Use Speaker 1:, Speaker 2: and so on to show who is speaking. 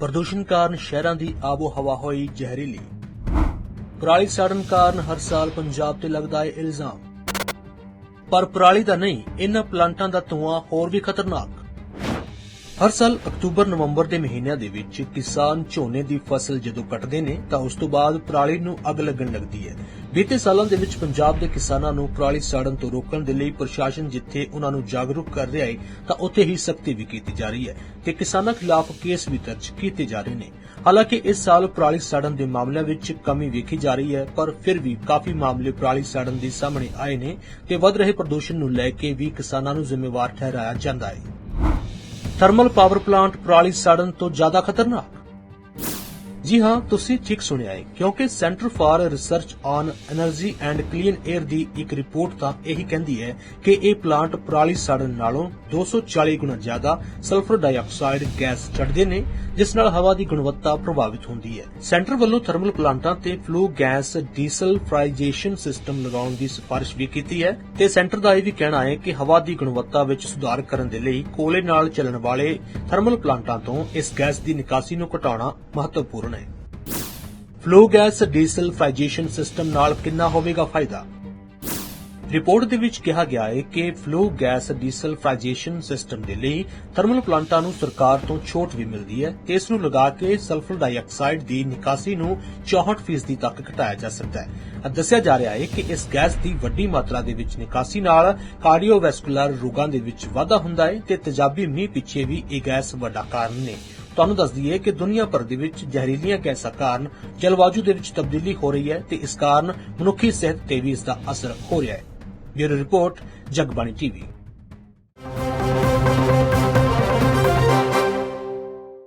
Speaker 1: ਪ੍ਰਦੂਸ਼ਣ ਕਾਰਨ ਸ਼ਹਿਰਾਂ ਦੀ ਆਬੋ ਹਵਾ ਹੋਈ ਜ਼ਹਿਰੀਲੀ। ਪਰਾਲੀ ਸਾੜਨ ਕਾਰਨ ਹਰ ਸਾਲ ਪੰਜਾਬ ਤੇ ਲੱਗਦਾ ਹੈ ਇਲਜ਼ਾਮ। ਪਰ ਪਰਾਲੀ ਦਾ ਨਹੀਂ ਇਹਨਾਂ ਪਲਾਂਟਾਂ ਦਾ ਧੂਆਂ ਹੋਰ ਵੀ ਖਤਰਨਾਕ। ਹਰ ਸਾਲ ਅਕਤੂਬਰ ਨਵੰਬਰ ਦੇ ਮਹੀਨਿਆਂ ਦੇ ਵਿੱਚ ਕਿਸਾਨ ਝੋਨੇ ਦੀ ਫਸਲ ਜਦੋਂ ਕੱਟਦੇ ਨੇ ਤਾਂ ਉਸ ਤੋਂ ਬਾਅਦ ਪਰਾਲੀ ਨੂੰ ਅੱਗ ਲੱਗਣ ਲੱਗਦੀ ਹੈ। ਬੀਤੇ ਸਾਲਾਂ ਦੇ ਵਿੱਚ ਪੰਜਾਬ ਦੇ ਕਿਸਾਨਾਂ ਨੂੰ ਪਰਾਲੀ ਸਾੜਨ ਤੋਂ ਰੋਕਣ ਦੇ ਲਈ ਪ੍ਰਸ਼ਾਸਨ ਜਿੱਥੇ ਉਹਨਾਂ ਨੂੰ ਜਾਗਰੂਕ ਕਰ ਰਿਹਾ ਹੈ ਤਾਂ ਉੱਥੇ ਹੀ ਸਖਤੀ ਵੀ ਕੀਤੀ ਜਾ ਰਹੀ ਹੈ ਤੇ ਕਿਸਾਨਾਂ ਖਿਲਾਫ ਕੇਸ ਵੀ ਦਰਜ ਕੀਤੇ ਜਾ ਰਹੇ ਨੇ। ਹਾਲਾਂਕਿ ਇਸ ਸਾਲ ਪਰਾਲੀ ਸਾੜਨ ਦੇ ਮਾਮਲਿਆਂ ਵਿੱਚ ਕਮੀ ਵੇਖੀ ਜਾ ਰਹੀ ਹੈ, ਪਰ ਫਿਰ ਵੀ ਕਾਫੀ ਮਾਮਲੇ ਪਰਾਲੀ ਸਾੜਨ ਦੇ ਸਾਹਮਣੇ ਆਏ ਨੇ ਤੇ ਵੱਧ ਰਹੇ ਪ੍ਰਦੂਸ਼ਣ ਨੂੰ ਲੈ ਕੇ ਵੀ ਕਿਸਾਨਾਂ ਨੂੰ ਜ਼ਿੰਮੇਵਾਰ ਠਹਿਰਾਇਆ ਜਾਂਦਾ ਹੈ ਥਰਮਲ ਪਾਵਰ ਪਲਾਂਟ ਪਰਾਲੀ ਸਾੜਨ ਤੋਂ ਜ਼ਿਆਦਾ ਖਤਰਨਾਕ? ਜੀ ਹਾਂ, ਤੁਸੀਂ ਠੀਕ ਸੁਣਿਆ ਹੈ, ਕਿਉਂਕਿ centre for research on energy and clean air ਦੀ ਇੱਕ ਰਿਪੋਰਟ ਤਾਂ ਇਹੀ ਕਹਿੰਦੀ ਹੈ ਕਿ ਇਹ ਪਲਾਂਟ ਪਰਾਲੀ ਸਾੜਨ ਨਾਲੋਂ 240 ਗੁਣਾ ਜ਼ਿਆਦਾ ਸਲਫਰ ਡਾਈਆਕਸਾਈਡ ਗੈਸ ਛੱਡਦੇ ਨੇ, ਜਿਸ ਨਾਲ ਹਵਾ ਦੀ ਗੁਣਵੱਤਾ ਪ੍ਰਭਾਵਿਤ ਹੁੰਦੀ ਹੈ। ਸੈਂਟਰ ਵੱਲੋਂ ਥਰਮਲ ਪਲਾਂਟਾਂ ਤੇ flue gas desulphurisation system ਲਗਾਉਣ ਦੀ ਸਿਫਾਰਿਸ਼ ਵੀ ਕੀਤੀ ਹੈ ਤੇ ਸੈਂਟਰ ਦਾ ਇਹ ਵੀ ਕਹਿਣਾ ਹੈ ਕਿ ਹਵਾ ਦੀ ਗੁਣਵੱਤਾ ਵਿੱਚ ਸੁਧਾਰ ਕਰਨ ਦੇ ਲਈ ਕੋਲੇ ਨਾਲ ਚੱਲਣ ਵਾਲੇ ਥਰਮਲ ਪਲਾਂਟਾਂ ਤੋਂ ਇਸ ਗੈਸ ਦੀ ਨਿਕਾਸੀ ਨੂੰ ਘਟਾਉਣਾ ਮਹੱਤਵਪੂਰਨ ਹੈ। ਫਲੂ ਗੈਸ ਡੀਸਲਫਰਾਈਜੇਸ਼ਨ ਸਿਸਟਮ ਨਾਲ ਕਿੰਨਾ ਹੋਵੇਗਾ ਫਾਇਦਾ? ਰਿਪੋਰਟ ਦੇ ਵਿੱਚ ਕਿਹਾ ਗਿਆ ਹੈ ਕਿ ਫਲੂ ਗੈਸ ਡੀਸਲਫਰਾਈਜੇਸ਼ਨ ਸਿਸਟਮ ਦੇ ਲਈ ਥਰਮਲ ਪਲਾਂਟਾਂ ਨੂੰ ਸਰਕਾਰ ਤੋਂ ਛੋਟ ਵੀ ਮਿਲਦੀ ਹੈ। ਤੇ ਇਸ ਨੂੰ ਲਗਾ ਕੇ ਸਲਫਰ ਡਾਈਆਕਸਾਈਡ ਦੀ ਨਿਕਾਸੀ ਨੂੰ 64% ਤੱਕ ਘਟਾਇਆ ਜਾ ਸਕਦਾ ਹੈ। ਦੱਸਿਆ ਜਾ ਰਿਹਾ ਹੈ ਕਿ ਇਸ ਗੈਸ ਦੀ ਵੱਡੀ ਮਾਤਰਾ ਦੇ ਵਿੱਚ ਨਿਕਾਸੀ ਨਾਲ ਕਾਰਡੀਓਵੈਸਕੂਲਰ ਰੋਗਾਂ ਦੇ ਵਿੱਚ ਵਾਧਾ ਹੁੰਦਾ ਹੈ ਤੇ ਤੇਜ਼ਾਬੀ ਮੀਂਹ ਪਿੱਛੇ ਵੀ ਇਹ ਗੈਸ ਵੱਡਾ ਕਾਰਨ ਨੇ। ਤੁਹਾਨੂੰ ਦੱਸ ਦਈਏ ਕਿ ਦੁਨੀਆ ਭਰ ਦੇ ਵਿੱਚ ਜ਼ਹਿਰੀਲੀਆਂ ਗੈਸਾਂ ਕਾਰਨ ਜਲਵਾਯੂ ਦੇ ਵਿੱਚ ਤਬਦੀਲੀ ਹੋ ਰਹੀ ਹੈ ਤੇ ਇਸ ਕਾਰਨ ਮਨੁੱਖੀ ਸਿਹਤ ਤੇ ਵੀ ਇਸ ਦਾ ਅਸਰ ਹੋ ਰਿਹਾ ਹੈ। Bureau report, Jagbani TV.